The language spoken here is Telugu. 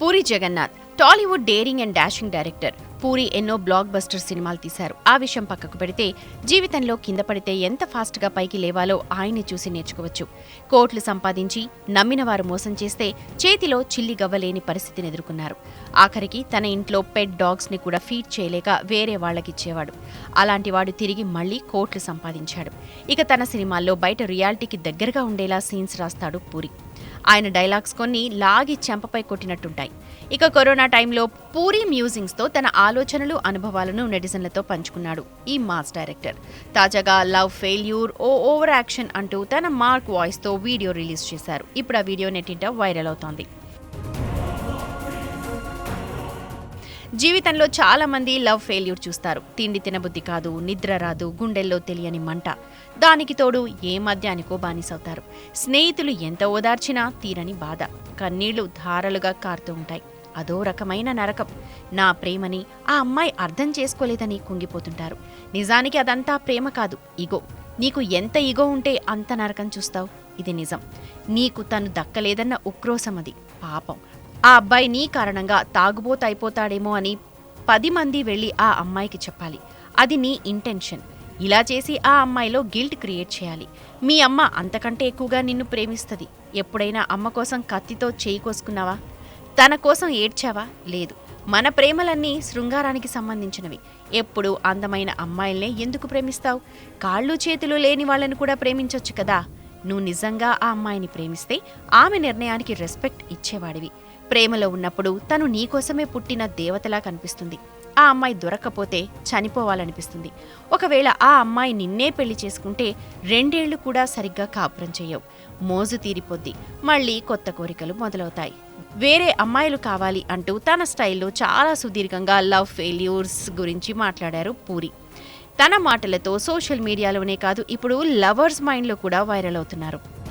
Puri Jagannadh Tollywood daring and dashing director. Puri ఎన్నో బ్లాక్ బస్టర్ సినిమాలు తీశారు. ఆ విషయం పక్కకు పెడితే జీవితంలో కింద పడితే ఎంత ఫాస్ట్గా పైకి లేవాలో ఆయన్ని చూసి నేర్చుకోవచ్చు. కోట్లు సంపాదించి నమ్మిన వారు మోసం చేస్తే చేతిలో చిల్లి గవ్వలేని పరిస్థితిని ఎదుర్కొన్నారు. ఆఖరికి తన ఇంట్లో పెట్ డాగ్స్ని కూడా ఫీడ్ చేయలేక వేరే వాళ్ళకిచ్చేవాడు. అలాంటి వాడు తిరిగి మళ్ళీ కోట్లు సంపాదించాడు. ఇక తన సినిమాల్లో బయట రియాలిటీకి దగ్గరగా ఉండేలా సీన్స్ రాస్తాడు పూరి. ఆయన డైలాగ్స్ కొన్ని లాగి చెంపపై కొట్టినట్టుంటాయి. ఇక కరోనా టైంలో పూరి మ్యూజింగ్స్తో తన ఆలోచనలు అనుభవాలను నెటిజన్లతో పంచుకున్నాడు ఈ మాస్ డైరెక్టర్. తాజాగా లవ్ ఫెయిల్యూర్ ఓ ఓవర్ యాక్షన్ అంటూ తన మార్క్ వాయిస్తో వీడియో రిలీజ్ చేశారు. ఇప్పుడు ఆ వీడియో నెట్టింట వైరల్ అవుతోంది. జీవితంలో చాలా మంది లవ్ ఫెయిల్యూర్ చూస్తారు. తిండి తినబుద్ధి కాదు నిద్ర రాదు గుండెల్లో తెలియని మంట. దానికి తోడు ఏ మద్యానికో బానిసవుతారు. స్నేహితులు ఎంత ఓదార్చినా తీరని బాధ. కన్నీళ్ళు ధారలుగా కారుతూ ఉంటాయి. అదో రకమైన నరకం. నా ప్రేమని ఆ అమ్మాయి అర్థం చేసుకోలేదని కుంగిపోతుంటారు. నిజానికి అదంతా ప్రేమ కాదు ఇగో నీకు ఎంత ఇగో ఉంటే అంత నరకం చూస్తావు. ఇది నిజం. నీకు తను దక్కలేదన్న ఉక్రోశం అది. పాపం. ఆ అబ్బాయి నీ కారణంగా తాగుబోత అయిపోతాడేమో అని పది మంది వెళ్ళి ఆ అమ్మాయికి చెప్పాలి. అది నీ ఇంటెన్షన్. ఇలా చేసి ఆ అమ్మాయిలో గిల్ట్ క్రియేట్ చేయాలి. మీ అమ్మ అంతకంటే ఎక్కువగా నిన్ను ప్రేమిస్తుంది. ఎప్పుడైనా అమ్మ కోసం కత్తితో చేయి కోసుకున్నావా? తన కోసం ఏడ్చావా? లేదు. మన ప్రేమలన్నీ శృంగారానికి సంబంధించినవి. ఎప్పుడు అందమైన అమ్మాయిల్నే ఎందుకు ప్రేమిస్తావు? కాళ్ళు చేతులు లేని వాళ్ళని కూడా ప్రేమించొచ్చు కదా. నువ్వు నిజంగా ఆ అమ్మాయిని ప్రేమిస్తే ఆమె నిర్ణయానికి రెస్పెక్ట్ ఇచ్చేవాడివి. ప్రేమలో ఉన్నప్పుడు తను నీకోసమే పుట్టిన దేవతలా కనిపిస్తుంది. ఆ అమ్మాయి దొరక్కపోతే చనిపోవాలనిపిస్తుంది. ఒకవేళ ఆ అమ్మాయి నిన్నే పెళ్ళి చేసుకుంటే రెండేళ్ళు కూడా సరిగ్గా కాపురం చెయ్యవు. మోజు తీరిపోద్ది. మళ్ళీ కొత్త కోరికలు మొదలవుతాయి. వేరే అమ్మాయిలు కావాలి అంటూ తన స్టైల్లో చాలా సుదీర్ఘంగా లవ్ ఫెయిల్యూర్స్ గురించి మాట్లాడారు పూరి. తన మాటలతో సోషల్ మీడియాలోనే కాదు ఇప్పుడు లవర్స్ మైండ్లో కూడా వైరల్ అవుతున్నారు.